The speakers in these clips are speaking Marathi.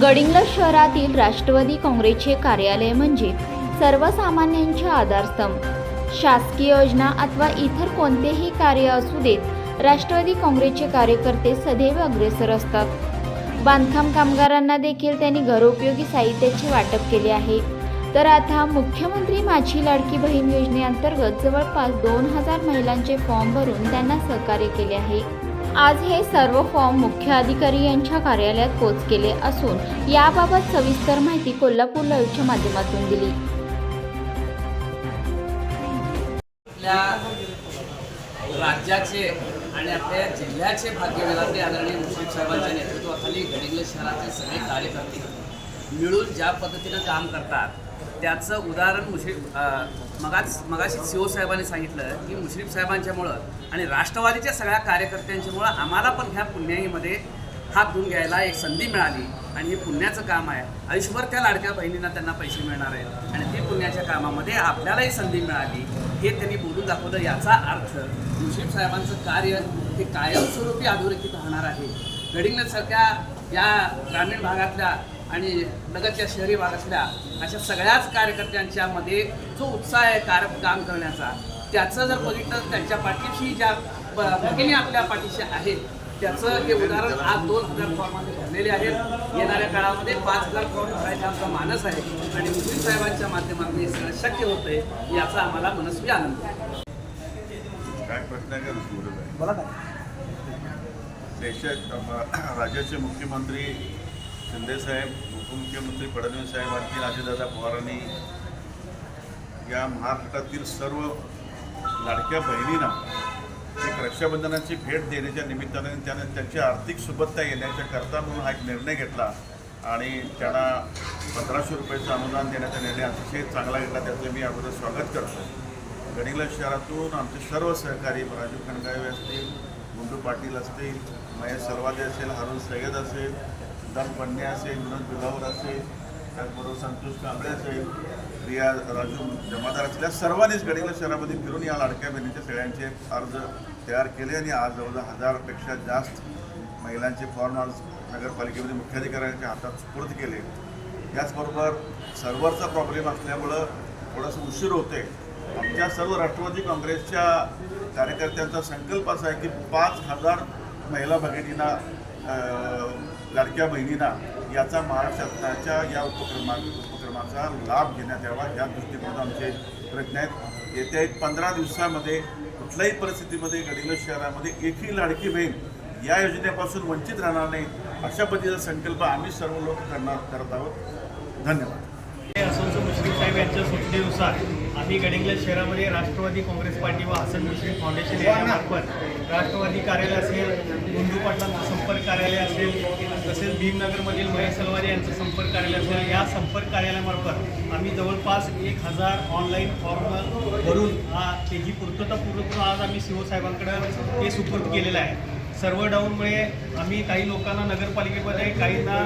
गडिंग्लज शहरातील राष्ट्रवादी काँग्रेसचे कार्यालय म्हणजे सर्वसामान्यांचे आधारस्तंभ. शासकीय योजना अथवा इतर कोणतेही कार्य असू देत राष्ट्रवादी काँग्रेसचे कार्यकर्ते सदैव अग्रेसर असतात. बांधकाम कामगारांना देखील त्यांनी घरोपयोगी साहित्याचे वाटप केले आहे. तर आता मुख्यमंत्री माझी लाडकी बहीण योजनेअंतर्गत जवळपास दोन हजार महिलांचे फॉर्म भरून त्यांना सहकार्य केले आहे. आज हे सर्व फॉर्म मुख्य अधिकारी यांच्या कार्यालयात पोच केले असून याबाबत सविस्तर माहिती कोल्हापूर लाईव्हच्या माध्यमातून दिली. राज्याचे आणि आपल्या जिल्ह्याचे भाग्य विधाते आदरणीय मुश्रीफ साहेबांच्या नेतृत्वाखाली गडिंग्लज शहराचे सगळे कार्यकर्ते मिळून ज्या पद्धतीनं काम करतात त्याचं उदाहरण मुश्रीफ मगाच मगाशी सीओ साहेबांनी सांगितलं की मुश्रीफ साहेबांच्यामुळं आणि राष्ट्रवादीच्या सगळ्या कार्यकर्त्यांच्यामुळं आम्हाला पण ह्या पुण्याईमध्ये हात धुवून घ्यायला एक संधी मिळाली आणि हे पुण्याचं काम आहे. आयुष्यभर त्या लाडक्या बहिणींना त्यांना पैसे मिळणार आहेत आणि ते पुण्याच्या कामामध्ये आपल्यालाही संधी मिळाली. हे त्यांनी बोलून दाखवलं. याचा अर्थ मुश्रीफ साहेबांचं कार्य हे कायमस्वरूपी अधोरेखित राहणार आहे. गडिंगलजसारख्या या ग्रामीण भागातल्या आणि लगतच्या शहरी भागातल्या अशा सगळ्याच कार्यकर्त्यांच्यामध्ये जो उत्साह आहे कार काम करण्याचा त्याचं जर बघितलं तर त्यांच्या पाठीशी ज्या भगिनी आपल्या पाठीशी आहेत त्याचं हे उदाहरण आज दोन हजार फॉर्ममध्ये भरलेले आहेत येणाऱ्या काळामध्ये पाच हजार फॉर्म भरायचा आमचा मानस आहे आणि मुस्लिम साहेबांच्या माध्यमातून हे सगळं शक्य होतंय याचा आम्हाला मनस्वी आनंद आहे. काय प्रश्न बोला देशात राज्याचे मुख्यमंत्री शिंदेसाहेब उपमुख्यमंत्री फडणवीस साहेब आणखी अजितदादा पवारांनी या महाराष्ट्रातील सर्व लाडक्या बहिणींना एक रक्षाबंधनाची भेट देण्याच्या निमित्ताने त्यांना त्यांची आर्थिक सुबत्ता येण्याच्या करता म्हणून हा एक निर्णय घेतला आणि त्यांना पंधराशे रुपयाचं अनुदान देण्याचा निर्णय अतिशय चांगला घेतला. त्याचं मी अगोदर स्वागत करतो. गडिंग्लज शहरातून आमचे सर्व सहकारी राजू खणगावे असतील गुंडू पाटील असतील महेश सलवादे असेल अरुण सय्यद असेल सिद्धार्थ पंडे असेल विनोद बिलावर असेल त्याचबरोबर संतोष कांबळे असेल प्रिया राजू जमादार असेल या सर्वांनीच गडिंग्लज शहरामध्ये फिरून या लाडक्या बहिणीच्या सगळ्यांचे अर्ज तयार केले आणि आज जवळजवळ हजारपेक्षा जास्त महिलांचे फॉर्म आज नगरपालिकेमध्ये मुख्याधिकाऱ्यांच्या हातात सुपूर्द केले. याचबरोबर सर्व्हरचा प्रॉब्लेम असल्यामुळं थोडंसं उशीर होते आमच्या सर्व राष्ट्रवादी काँग्रेसच्या कार्यकर्त्यांचा संकल्प असा आहे की पाच हजार महिला भगिनींना लाडक्या बहिणींना याचा महाराष्ट्राच्या या उपक्रमा उपक्रमाचा लाभ घेण्यात यावा या दृष्टिकोनात आमचे प्रयत्न आहेत. येत्या एक पंधरा दिवसामध्ये कुठल्याही परिस्थितीमध्ये गडिलो शहरामध्ये एकही लाडकी बहीण या योजनेपासून वंचित राहणार नाही अशा पद्धतीचा संकल्प आम्ही सर्व लोक करणार करत आहोत. धन्यवाद. हे मुश्रीफ साहेब यांच्या सूचनेनुसार आम्ही गडिंग्लज शहरामध्ये राष्ट्रवादी काँग्रेस पार्टी व हसन मुश्रीफ फाउंडेशन यांच्यामार्फत राष्ट्रवादी कार्यालय असेल गुंडू पाटलांचं संपर्क कार्यालय असेल तसेच भीमनगरमधील महेश सलवारे यांचं संपर्क कार्यालय असेल या संपर्क कार्यालयामार्फत आम्ही जवळपास एक हजार ऑनलाईन फॉर्म भरून हा त्याची पूर्तता पूर्ण करून आज आम्ही सी साहेबांकडे ते सुपूर्द केलेलं आहे. सर्व डाऊनमुळे आम्ही काही लोकांना नगरपालिकेमध्ये काहींना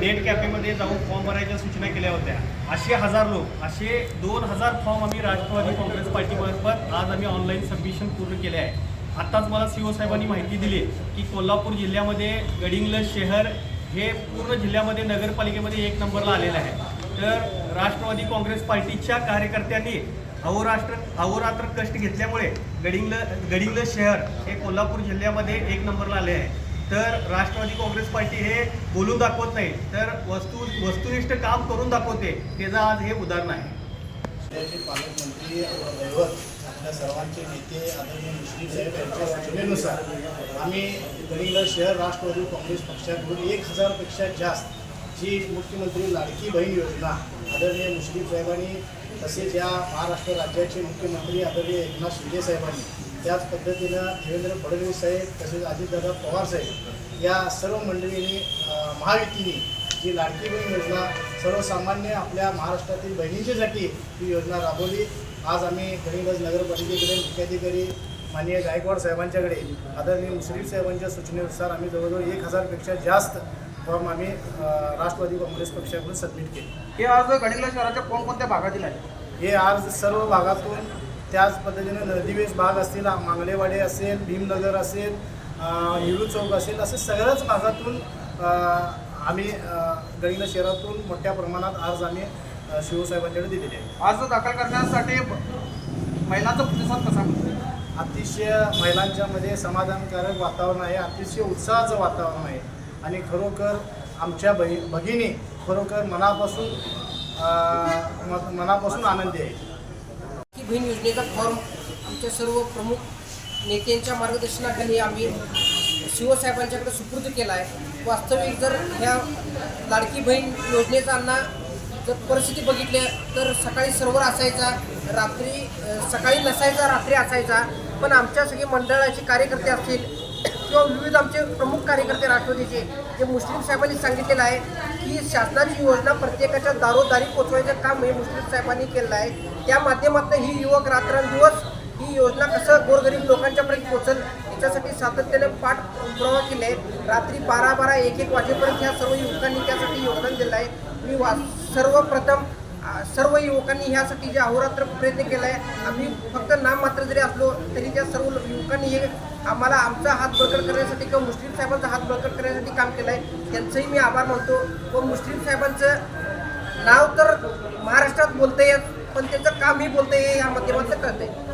नेट कॅफेमध्ये जाऊन फॉर्म भरायच्या सूचना केल्या होत्या. असे हजार लोक असे दोन हजार फॉर्म आम्ही राष्ट्रवादी काँग्रेस पार्टीमार्फत आज आम्ही ऑनलाईन सबमिशन पूर्ण केले आहे. आत्ताच मला सी ओ साहेबांनी माहिती दिली की कोल्हापूर जिल्ह्यामध्ये गडिंग्लज शहर हे पूर्ण जिल्ह्यामध्ये नगरपालिकेमध्ये एक नंबरला आलेलं आहे. तर राष्ट्रवादी काँग्रेस पार्टीच्या कार्यकर्त्यांनी अहोराष्ट्र अहोरात्र कष्ट घेतल्यामुळे गडिंगल गडिंगल शहर हे कोल्हापूर जिल्ह्यामध्ये एक नंबरला आले आहे. तर राष्ट्रवादी काँग्रेस पार्टी हे बोलून दाखवत नाही तर वस्तू वस्तुनिष्ठ काम करून दाखवते त्याचं आज हे उदाहरण आहे. पालकमंत्री दैवत आपल्या सर्वांचे नेते आदरणीय मुस्लिम साहेब यांच्या सूचनेनुसार आम्ही गडिंग्लज शहर राष्ट्रवादी काँग्रेस पक्षाकडून एक हजारपेक्षा जास्त जी मुख्यमंत्री लाडकी बहीण योजना आदरणीय मुस्लिम साहेबांनी तसेच या महाराष्ट्र राज्याचे मुख्यमंत्री आदरणीय एकनाथ शिंदे साहेबांनी त्याच पद्धतीनं देवेंद्र फडणवीस साहेब तसेच अजितदादा पवार साहेब या सर्व मंडळींनी महायुतीने जी लाडकी बहीण योजना सर्वसामान्य आपल्या महाराष्ट्रातील बहिणींच्यासाठी ही योजना राबवली. आज आम्ही गडिंगज नगरपालिकेकडे मुख्याधिकारी माननीय गायकवाड साहेबांच्याकडे आदरणीय मुश्रीफ साहेबांच्या सूचनेनुसार आम्ही जवळजवळ एक हजारपेक्षा जास्त फॉर्म आम्ही राष्ट्रवादी काँग्रेस पक्षाकडून सबमिट केले. हे आज गडिंगला शहराच्या कोणकोणत्या भागातील आहे? हे आज सर्व भागातून त्याच पद्धतीने नदीवेश भाग असतील मांगलेवाडी असेल भीमनगर असेल हिळू चौक असेल असे सगळ्याच भागातून आम्ही अ, गडिंग्लज शहरातून मोठ्या प्रमाणात अर्ज आम्ही अ, शिवसाहेबांकडे दिलेले आहे अर्ज दाखल करण्यासाठी महिलांचा प्रतिसाद कसा मिळतो अतिशय महिलांच्यामध्ये समाधानकारक वातावरण आहे अतिशय उत्साहाचं वातावरण आहे. आणि खरोखर आमच्या बहि भगिनी खरोखर मनापासून म- मनापासून आनंदी आहे. की बहीण योजनेचा फॉर्म आमच्या सर्व प्रमुख नेत्यांच्या मार्गदर्शनाखाली आम्ही शिवसाहेबांच्याकडे सुपूर्द केला आहे. वास्तविक जर ह्या लाडकी बहीण योजनेचा अन्ना जर परिस्थिती बघितली तर सकाळी सर्वर असायचा रात्री सकाळी नसायचा रात्री असायचा पण आमच्या सगळे मंडळाचे कार्यकर्ते असतील किंवा विविध आमचे प्रमुख कार्यकर्ते राष्ट्रवादीचे जे मुस्लिम साहेबांनी सांगितलेलं आहे की शासनाची योजना प्रत्येकाच्या दारोदारी पोचवायचं काम हे मुस्लिम साहेबांनी केलं आहे. त्या माध्यमातून ही युवक रात्रंदिवस ही योजना कसं गोरगरीब लोकांच्यापर्यंत पोहोचल याच्यासाठी सातत्याने पाठपुरावा केला आहे. रात्री बारा बारा एक एक वाजेपर्यंत ह्या सर्व युवकांनी त्यासाठी योगदान दिलं आहे. मी वा सर्वप्रथम सर्व युवकांनी ह्यासाठी जे अहोरात्र प्रयत्न केला आहे आम्ही फक्त नाम मात्र जरी असलो तरी त्या सर्व युवकांनी हे आम्हाला आमचा हात बळकट करण्यासाठी किंवा मुस्लिम साहेबांचा हात बळकट करण्यासाठी काम केलं आहे त्यांचंही मी आभार मानतो. व मुस्लिम साहेबांचं नाव तर महाराष्ट्रात बोलता येत पण त्याचं कामही बोलता येईल या माध्यमातलं कळतं आहे